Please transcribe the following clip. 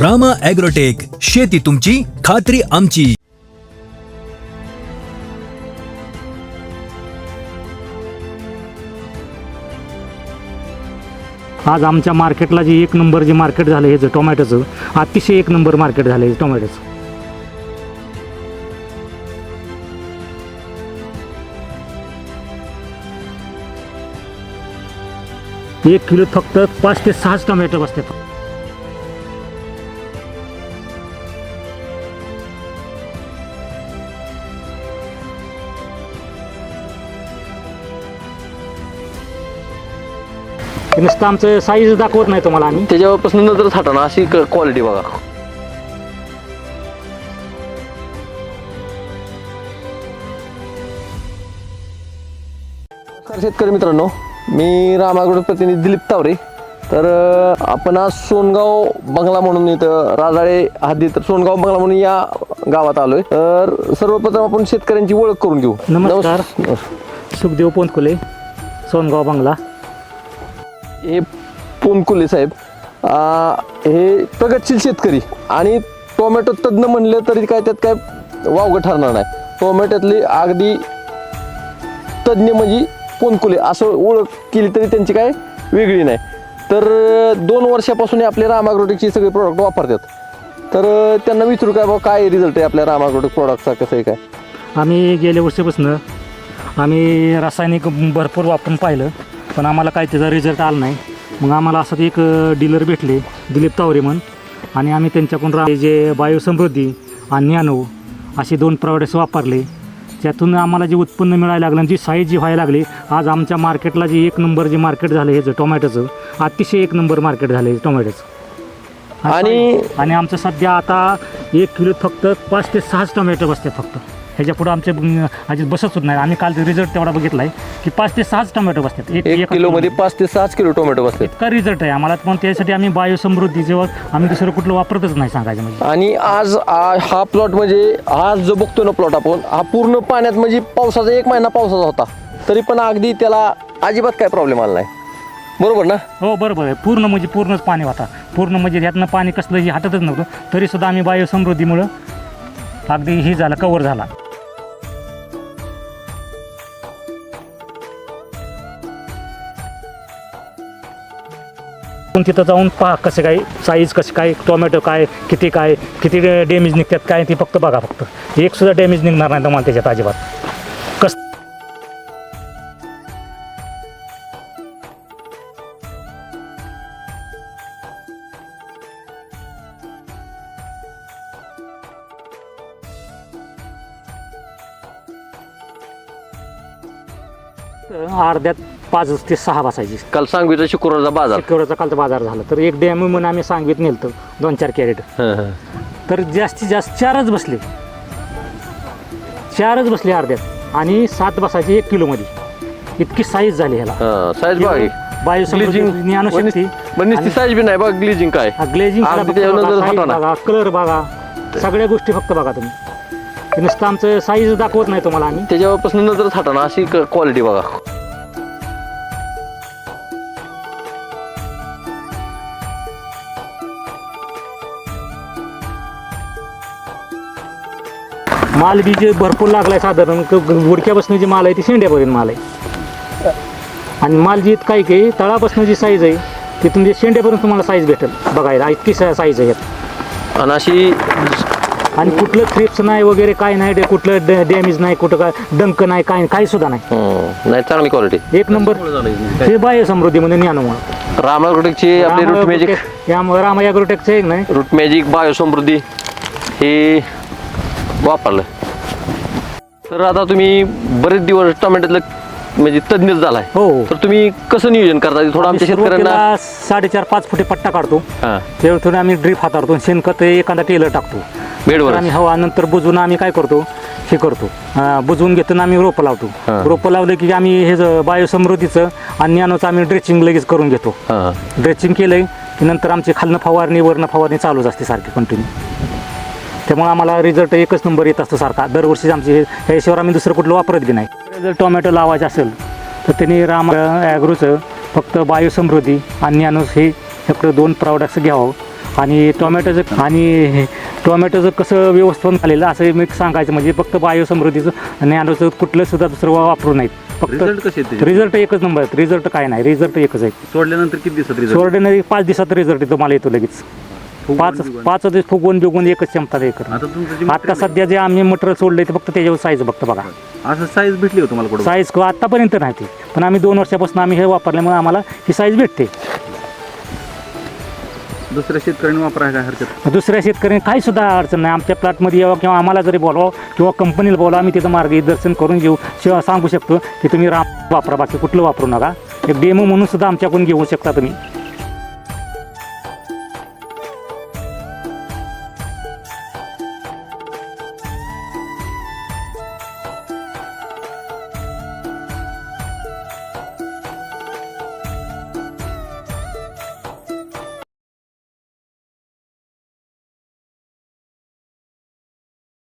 Rama agrotech शेती तुमची खात्री आमची. आज आमच्या मार्केटला जे एक नंबर जे मार्केट झालं हे जे टोमॅटोचं अतिशय एक नंबर मार्केट झालं हे टोमॅटोचं. एक किलो फक्त पाच ते सहाच टोमॅटो बसतात. नुसतं आमचं साईज दाखवत नाही तुम्हाला आम्ही. त्याच्यापासून नजरच हटवणार अशी क्वालिटी बघा. नमस्कार शेतकरी मित्रांनो मी रामागड प्रतिनिधी दिलीप तावरे. तर अं, आपण आज सोनगाव बंगला म्हणून इथं राजाळे हद्दीत सोनगाव बंगला म्हणून या गावात आलोय. तर सर्वप्रथम आपण शेतकऱ्यांची ओळख करून घेऊ. नमस्कार. नमस्- सुखदेव पोंतकुले सोनगाव बंगला. हे पोनकुले साहेब हे प्रगतशील शेतकरी आणि टोमॅटो तज्ज्ञ म्हणलं तरी काय त्यात काय वावगं ठरणार नाही. टोमॅटोतली अगदी तज्ज्ञ म्हणजे पोनकुले असं ओळख केली तरी त्यांची काय वेगळी नाही. तर दोन वर्षापासून आपल्या आपले रामाग्रोटिकचे सगळे प्रोडक्ट वापरतात. तर त्यांना विचारू काय बाबा काय रिझल्ट आहे आपल्या रामाग्रोटिक प्रोडक्टचा कसं आहे काय? आम्ही गेल्या वर्षीपासून आम्ही रासायनिक भरपूर वापरून पाहिलं. पण आम्हाला काही त्याचा रिझल्ट आला नाही. मग आम्हाला असं एक डीलर भेटले दिलीप तावरे म्हणून आणि आम्ही त्यांच्याकडून रा जे बायोसमृद्धी आणि न्यानो असे दोन प्रॉडक्ट्स वापरले. त्यातून आम्हाला जे उत्पन्न मिळायला लागलं आणि जी साईज जी व्हायला लागली आज आमच्या मार्केटला जे एक नंबर जे मार्केट झालं हे जे टोमॅटोचं अतिशय एक नंबर मार्केट झालं टोमॅटोचं. आणि आणि आमचं सध्या आता एक किलो फक्त पाच ते सहाच टोमॅटो बसतात फक्त. ह्याच्या पुढे आमचे अजित बसत होत नाही. आम्ही काल रिझल्ट तेवढा बघितलाय की पाच ते सहाच टोमॅटो बसतात. एक एका किलोमध्ये पाच ते सहाच किलो टोमॅटो बसले इतका रिझल्ट आहे आम्हाला. पण त्यासाठी आम्ही बायोसमृद्धी जेव्हा आम्ही दुसरं कुठलं वापरतच नाही सांगायचं म्हणजे. आणि आज हा प्लॉट म्हणजे आज जो बघतो ना प्लॉट आपण हा पूर्ण पाण्यात म्हणजे पावसाचा एक महिना पावसाचा होता. तरी पण अगदी त्याला अजिबात काय प्रॉब्लेम आला नाही. बरोबर ना? हो बरोबर आहे. पूर्ण म्हणजे पूर्णच पाणी होता. पूर्ण म्हणजे यातनं पाणी कसलंही हटतच नव्हतं. तरीसुद्धा आम्ही बायोसमृद्धीमुळं अगदी ही झाला कवर झाला. पण तिथं जाऊन पहा कसं काय साईज कसे काय टोमॅटो काय किती काय किती डॅमेज निघतात काय ते फक्त बघा फक्त. एक सुद्धा डॅमेज निघणार नाही तुम्हाला त्याच्यात अजिबात. अर्ध्यात पाच ते सहा बसायची. काल सांगवीचा शुक्रवारचा बाजार. शेतकऱ्याचा कालचा बाजार झाला. तर एक डॅम म्हणून आम्ही सांगवीत नेलतं दोन चार कॅरेट. हं, हं. तर जास्तीत जास्त चारच बसले. चारच बसले अर्ध्यात आणि सात बसायचे एक किलोमध्ये इतकी साईज झाली ह्याला. हं, साईज बघा. बायोसमृद्धी ग्लिजिंग ज्ञानशक्ती पण नुसती साईज बी नाही बघा ग्लिजिंग काय. ग्लेजिंग अगदी. बघा कलर बघा. सगळ्या गोष्टी फक्त बघा तुम्ही. नुसतं आमचं साईज दाखवत नाही तुम्हाला आम्ही. त्याच्यापासून नजरच हटवणार अशी क्वालिटी बघा. माल बी जे भरपूर लागलाय साधारण गुडक्यापासून जी माल आहे ती शेंड्यापर्यंत माल आहे. आणि माल जी काही काही तळापासून जी साईज आहे ती तुमच्या शेंड्यापर्यंत तुम्हाला साईज भेटेल. बघायला इतकी साईज आहे यात. आणि अशी आणि कुठलं थ्रिप्स नाही वगैरे काय नाही डे- कुठलं डॅमेज नाही कुठं काय डंक नाही काय काही सुद्धा नाही. हं, नाही चांगली क्वालिटी एक नंबर. हे बाह्य समृद्धीमध्ये ज्ञानमुळे रामाग्रोटेकची आपली रूट मॅजिक यामुळे रामा ॲग्रोटेकचं एक नाही. रूट मॅजिक बायोसमृद्धी हे वापरलं. तर आता तुम्ही बरेच दिवस टोमॅटोतलं म्हणजे तज्ञच झालाय. हो. हो तर तुम्ही कसं नियोजन करता? थोडं आमच्या शेतकऱ्यांना सुरुवातीला साडेचार पाच फुटे पट्टा काढतो. हां. त्यावेळी थोडं आम्ही ड्रीप हाताळतो. शेणखत एखादा टेलर टाकतो. बेडवर. आम्ही हवा नंतर बुजवून आम्ही काय करतो? हे करतो. अं, बुजवून घेतो आणि आम्ही रोपं लावतो. हा. रोपं लावलं की आम्ही हे ज- बायोसमृद्धीचं आणि ज्ञानोचं आम्ही ड्रेचिंग लगेच करून घेतो. हां. ड्रेचिंग केलंय की नंतर आमची खालनं फवारणी वरनं फवारणी चालूच असते सारखी कंटिन्यू त्यामुळे आम्हाला रिझल्ट एकच नंबर येत असतो सारखा. दरवर्षी आमची हे- ह्याशिवाय आम्ही दुसरं कुठलं वापरत बी नाही. जर टोमॅटो लावायचं असेल तर त्यांनी राम ॲग्रोचं फक्त बायोसमृद्धी आणि ज्ञानोस हे फक्त दोन प्रॉडक्ट्स घ्यावं. आणि टोमॅटोचं आणि टोमॅटोचं कसं व्यवस्थापन झालेलं असं मी सांगायचं म्हणजे फक्त बायोसमृद्धीचं आणि नॅनोचं कुठलं सुद्धा दुसरं वापरू नाहीत फक्त? रिझल्ट एकच नंबर आहेत. रिझल्ट काय नाही. रिझल्ट एकच आहे. सोडल्यानंतर किती दिवसात रिझल्ट सोडण्याने पाच दिवसात रिझल्ट येतो मला येतो लगेच. पाच पाच दिवस फुगवून बिगवून एकच क्षमता कर आता सध्या जे आम्ही मटेरियल सोडलंय ते फक्त त्याच्यावर साईज बघतो बघा. असं साईज भेटली हो तुम्हाला कुठं? साईज आतापर्यंत नाही ती. पण आम्ही दोन वर्षापासून आम्ही हे वापरल्यामुळे आम्हाला ही साईज भेटते. दुसऱ्या शेतकऱ्यांनी वापरायला काय हरकत? दुसऱ्या शेतकऱ्यांनी काही सुद्धा अडचण नाही. आमच्या प्लॉटमध्ये यावं किंवा आम्हाला जरी बोलावं किंवा कंपनीला बोलावं आम्ही तिथं मार्गदर्शन करून घेऊ. शिवाय सांगू शकतो की तुम्ही राम वापरा बाकी कुठलं वापरू नका. एक डेमो म्हणून सुद्धा आमच्याकडून घेऊ शकता तुम्ही.